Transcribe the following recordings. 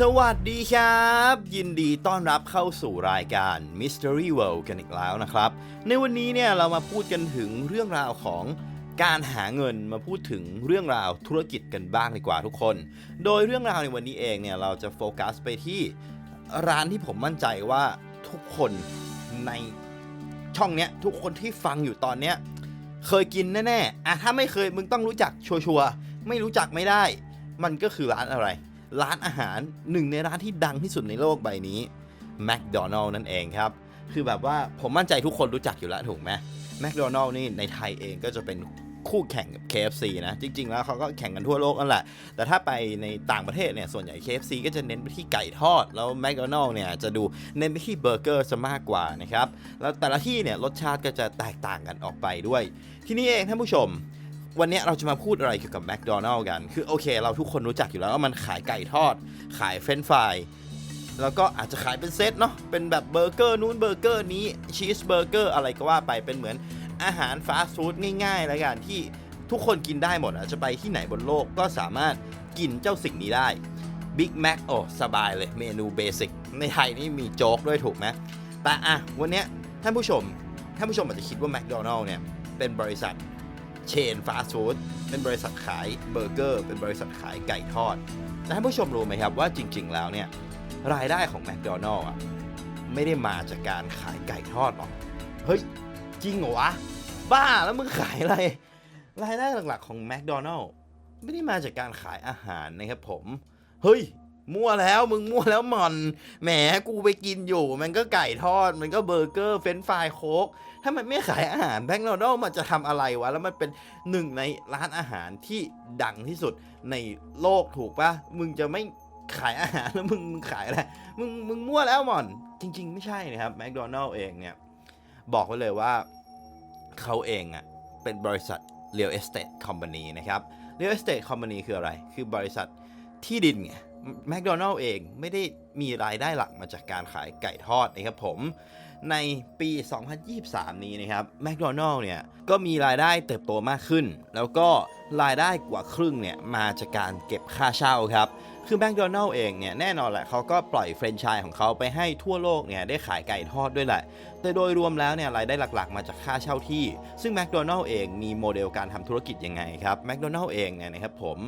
สวัสดีครับ ยินดีต้อนรับเข้าสู่รายการ Mystery World กันอีกแล้วนะครับ ในวันนี้เนี่ยเรามาพูดกันถึงเรื่องราวของการหาเงินมาพูดถึงเรื่องราวธุรกิจกันบ้างดีกว่าทุกคน โดยเรื่องราวในวันนี้เองเนี่ยเราจะโฟกัสไปที่ร้านที่ผมมั่นใจว่าทุกคนในช่องเนี้ยทุกคนที่ฟังอยู่ตอนเนี้ยเคยกินแน่ๆอะถ้าไม่เคยมึงต้องรู้จักชัวร์ๆไม่รู้จักไม่ได้ มันก็คือร้านอะไร ร้านอาหารหนึ่งในร้านที่ดังที่สุดในโลกใบนี้ McDonald นั่นเองครับ คือแบบว่าผมมั่นใจทุกคนรู้จักอยู่แล้วถูกไหม McDonald นี่ในไทยเองก็จะเป็นคู่แข่งกับ KFC นะ จริง ๆ แล้วเขาก็แข่งกันทั่วโลกนั่นแหละ แต่ถ้าไปในต่างประเทศเนี่ย ส่วนใหญ่ KFC ก็จะเน้นไปที่ไก่ทอด แล้ว McDonald เนี่ย จะดูเน้นไปที่เบอร์เกอร์ซะมากกว่านะครับ แล้วแต่ละที่เนี่ย รสชาติก็จะแตกต่างกันออกไปด้วย ที่นี้เองท่านผู้ชม วันนี้เราจะมาพูดอะไรเกี่ยวกับ McDonald กัน คือโอเค เราทุกคนรู้จักอยู่แล้วว่ามันขายไก่ทอด ขายเฟรนฟราย แล้วก็อาจจะขายเป็นเซตเนาะ เป็นแบบเบอร์เกอร์นู้นเบอร์เกอร์นี้ชีสเบอร์เกอร์อะไรก็ว่าไปเป็นเหมือนอาหารฟาสต์ฟู้ดง่ายๆแล้วกันที่ทุกคนกินได้หมดอะจะไปที่ไหนบนโลกก็สามารถกินเจ้าสิ่งนี้ได้ Big Mac โอ้สบายเลยเมนูเบสิกในไทยนี่มีโจ๊กด้วยถูกไหมแต่อะวันนี้ท่านผู้ชมท่านผู้ชมอาจจะคิดว่า McDonald เนี่ยเป็นบริษัท เชนฟาสต์ฟู้ดเป็นบริษัทขายเบอร์เกอร์ เป็นบริษัทขายไก่ทอดแต่ท่านผู้ชมรู้ไหมครับว่าจริง ๆ แล้วเนี่ยรายได้ของ McDonald อะไม่ได้มาจากการขายไก่ทอดหรอก เฮ้ย จริงเหรอวะ บ้าแล้วมึงขายอะไร รายได้หลักๆของ McDonald ไม่ได้มาจากการขายอาหารนะครับผม เฮ้ย มั่วแล้วมึงมั่วแล้วหมอนแหมกูไปกินอยู่ มันก็ไก่ทอด มันก็เบอร์เกอร์ เฟรนช์ฟรายโค้กถ้ามันไม่ขายอาหารแบงค์โนดมันจะทำอะไรวะ แล้วมันเป็นหนึ่งในร้านอาหารที่ดังที่สุดในโลกถูกปะมึงจะไม่ขายอาหารแล้วมึงมึงขายอะไรมึงมึงมั่วแล้วหมอน จริง ๆ ไม่ใช่นะครับแมคโดนัลล์เองเนี่ยบอกไว้เลยว่าเขาเองอะ่ะเป็นบริษัท Real Estate Company นะครับ Real Estate Company คืออะไร คือบริษัทที่ดินไง แมคโดนัลล์เองไม่ได้มีรายได้หลักมาจากการขายไก่ทอดนะครับผม ในปี 2023 นี้นะครับแมคโดนัลล์เนี่ยก็มีรายได้เติบโตมากขึ้น แล้วก็รายได้กว่าครึ่งเนี่ยมาจากการเก็บค่าเช่าครับ คือแมคโดนัลล์เองเนี่ยแน่นอนแหละเขาก็ปล่อยแฟรนไชส์ของเขาไปให้ทั่วโลกเนี่ยได้ขายไก่ทอดด้วยแหละ แต่โดยรวมแล้วเนี่ยรายได้หลักๆ มาจากค่าเช่าที่ ซึ่งแมคโดนัลล์เองมีโมเดลการทำธุรกิจยังไงครับแมคโดนัลล์เองเนี่ยนะครับผม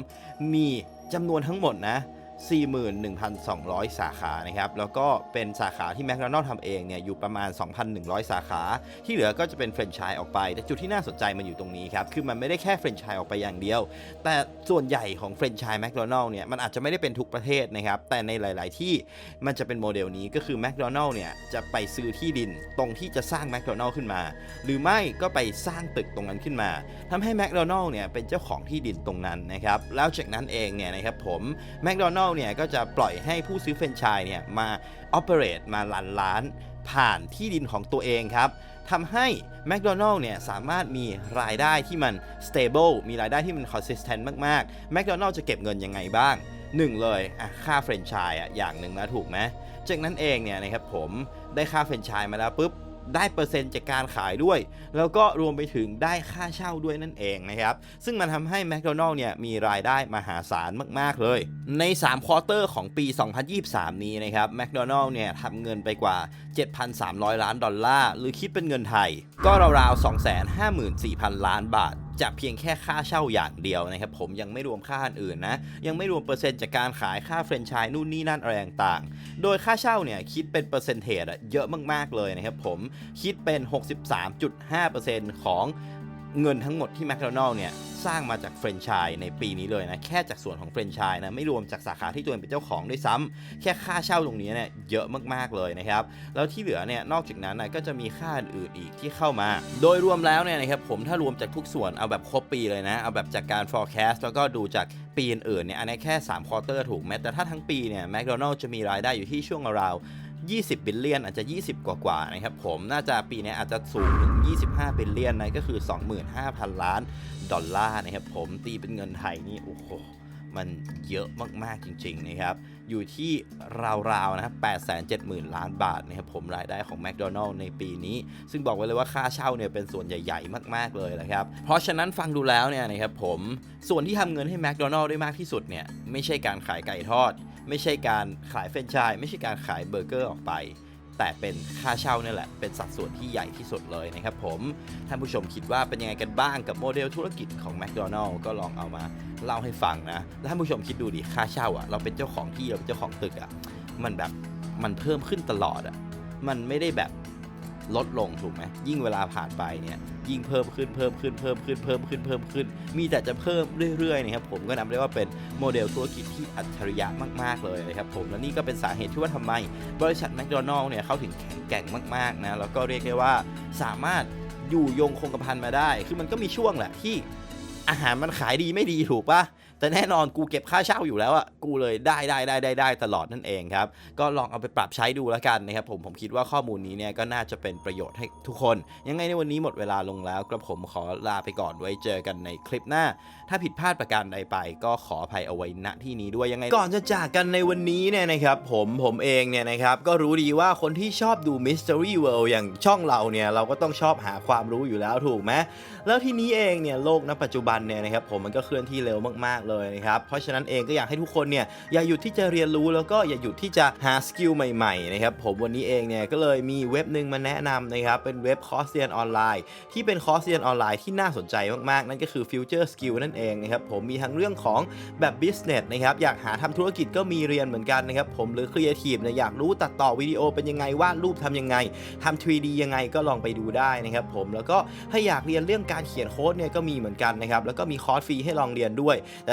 มีจำนวนทั้งหมดนะ 41,200 สาขานะครับ แล้วก็เป็นสาขาที่แมคโดนัลล์ทำเองเนี่ยอยู่ประมาณ 2,100 สาขา ที่เหลือก็จะเป็นแฟรนไชส์ออกไป แต่จุดที่น่าสนใจมันอยู่ตรงนี้ครับ คือมันไม่ได้แค่แฟรนไชส์ออกไปอย่างเดียว แต่ส่วนใหญ่ของแฟรนไชส์แมคโดนัลล์เนี่ยมันอาจจะไม่ได้เป็นทุกประเทศนะครับ แต่ในหลาย ๆ ที่มันจะเป็นโมเดลนี้ก็คือแมคโดนัลล์เนี่ยจะไปซื้อที่ดินตรงที่จะสร้างแมคโดนัลล์ขึ้นมา หรือไม่ก็ไปสร้างตึกตรงนั้นขึ้นมาทำให้แมคโดนัลล์เนี่ยเป็นเจ้าของที่ดินตรงนั้นนะครับแล้วจากนั้นเองเนี่ยนะครับผมแมคโดนัลลเนี่ยก็จะปล่อยให้ผู้ซื้อแฟรนไชส์เนี่ยมา operate มาลันร้าน ผ่านที่ดินของตัวเองครับทำให้ McDonald เนี่ยสามารถมีรายได้ที่มัน stable มีรายได้ที่มัน consistent มากๆ McDonald จะเก็บเงินยังไงบ้าง 1 เลยอะค่าแฟรนไชส์อะอย่างหนึ่งนะถูกไหมจากนั้นเองเนี่ยนะครับผมได้ค่าแฟรนไชส์มาแล้วปุ๊บ ได้เปอร์เซ็นต์จากการขายด้วย แล้วก็รวมไปถึงได้ค่าเช่าด้วยนั่นเองนะครับ ซึ่งมันทำให้ McDonald เนี่ยมีรายได้มหาศาลมาก ๆ เลย ใน3ควอเตอร์ของปี 2023 นี้นะครับ McDonald เนี่ยทำเงินไปกว่า 7,300 ล้านดอลลาร์ หรือคิดเป็นเงินไทย ก็ราวๆ 254,000 ล้านบาท จากเพียงแค่ค่าเช่าอย่างเดียวนะครับผมยังไม่รวมค่าอื่นนะยังไม่รวมเปอร์เซ็นต์จากการขายค่าแฟรนไชส์นู่นนี่นั่นอะไรต่างๆ โดยค่าเช่าเนี่ยคิดเป็นเปอร์เซ็นเทจอะเยอะมากๆเลยนะครับผมคิดเป็น 63.5%ของ เงินทั้งหมดที่ McDonald เนี่ยสร้างมาจากแฟรนไชส์ในปีนี้เลยนะ แค่จากส่วนของแฟรนไชส์นะ ไม่รวมจากสาขาที่ตัวเองเป็นเจ้าของด้วยซ้ำแค่ค่าเช่าตรงนี้เนี่ยเยอะมากๆเลยนะครับ แล้วที่เหลือเนี่ยนอกจากนั้นนะก็จะมีค่าอื่นอีกที่เข้ามา โดยรวมแล้วเนี่ยนะครับผมถ้ารวมจากทุกส่วนเอาแบบครบปีเลยนะ เอาแบบจากการ forecast แล้วก็ดูจากปีอื่นๆเนี่ยอันนี้แค่3ควอเตอร์ถูกไหมแต่ถ้าทั้งปีเนี่ย McDonald จะมีรายได้อยู่ที่ช่วงราว 20 บิลเลียนอาจจะ 20 กว่ากว่านะครับผมน่าจะปีนี้อาจจะสูงถึง 25 บิลเลียนนะก็คือ 25,000 ล้านดอลลาร์นะครับผมตีเป็นเงินไทยนี่โอ้โหมันเยอะมากๆจริง ๆ นะครับ อยู่ที่ราวๆ นะครับ870,000 ล้านบาทนะครับผมรายได้ของ McDonald ในปีนี้ ซึ่งบอกไว้เลยว่าค่าเช่าเนี่ยเป็นส่วนใหญ่ ๆ มาก ๆ เลยนะครับ เพราะฉะนั้นฟังดูแล้วเนี่ยนะครับผม ส่วนที่ทำเงินให้ McDonald ได้มากที่สุดเนี่ย ไม่ใช่การขายไก่ทอด ไม่ใช่การขายแฟรนไชส์ไม่ใช่การขายเบอร์เกอร์ออกไป แต่เป็นค่าเช่าเนี่ยแหละ เป็นสัดส่วนที่ใหญ่ที่สุดเลยนะครับผม ท่านผู้ชมคิดว่าเป็นยังไงกันบ้างกับโมเดลธุรกิจของ McDonald ก็ลองเอามาเล่าให้ฟังนะ แล้วท่านผู้ชมคิดดูดิค่าเช่าอะ่ะเราเป็นเจ้าของที่เราเป็นเจ้าของตึกอะ่ะมันแบบมันเพิ่มขึ้นตลอดอะ่ะมันไม่ได้แบบ ลดลงถูกไหมยิ่งเวลาผ่านไปเนี่ยยิ่งเพิ่มขึ้นเพิ่มขึ้นเพิ่มขึ้นเพิ่มขึ้นเพิ่มขึ้น มีแต่จะเพิ่มเรื่อยๆนะครับผมก็นับได้ว่าเป็นโมเดลธุรกิจที่อัจฉริยะมากๆเลยนะครับผมและนี่ก็เป็นสาเหตุที่ว่าทำไม บริษัทแมคโดนัลล์เนี่ยเขาถึงแข็งแกร่งมากๆนะแล้วก็เรียกได้ว่าสามารถอยู่ยงคงกระพันมาได้ คือมันก็มีช่วงแหละที่อาหารมันขายดีไม่ดีถูกปะ แต่แน่นอนกูเก็บค่าเช่าอยู่แล้วอะกูเลยได้ได้ได้ได้ได้ตลอดนั่นเองครับ ก็ลองเอาไปปรับใช้ดูแล้วกันนะครับผมผมคิดว่าข้อมูลนี้เนี่ยก็น่าจะเป็นประโยชน์ให้ทุกคน ยังไงในวันนี้หมดเวลาลงแล้วกระผมขอลาไปก่อนไว้เจอกันในคลิปหน้า ถ้าผิดพลาดประการใดไป ก็ขออภัยเอาไว้ณที่นี้ด้วยยังไงก่อนจะจากกันในวันนี้เนี่ยนะครับผมผมเองเนี่ยนะครับก็รู้ดีว่าคนที่ชอบดู Mystery World อย่างช่องเราเนี่ยเราก็ต้องชอบหาความรู้อยู่แล้วถูกไหมแล้วทีนี้เองเนี่ยโลกณปัจจุบันเนี่ยนะครับผมมันก็เคลื่อนที่เร็วมากๆเลยนะครับ เพราะฉะนั้นเองก็อยากให้ทุกคนเนี่ยอย่าหยุดที่จะเรียนรู้แล้วก็อย่าหยุดที่จะหาสกิลใหม่ๆนะครับผมวันนี้เองเนี่ยก็เลยมีเว็บหนึ่งมาแนะนำนะครับเป็นเว็บคอร์สเรียนออนไลน์ ที่เป็นคอร์สเรียนออนไลน์ที่น่าสนใจมากๆ นั่นก็คือ Future Skill นั่นเองนะครับผมมีทั้งเรื่องของแบบ Business นะครับอยากหาทำธุรกิจก็มีเรียนเหมือนกันนะครับผมหรือ Creative เนี่ยอยากรู้ตัดต่อวิดีโอเป็นยังไงวาดรูปทำยังไงทำ 3D ยังไงก็ลองไปดูได้นะครับผมแล้วก็ถ้าอยากเรียนเรื่องการเขียนโค้ดเนี่ยก็มีเหมือนกันนะครับแล้วก็มีคอร์สฟรีให้ลองเรียนด้วย แต่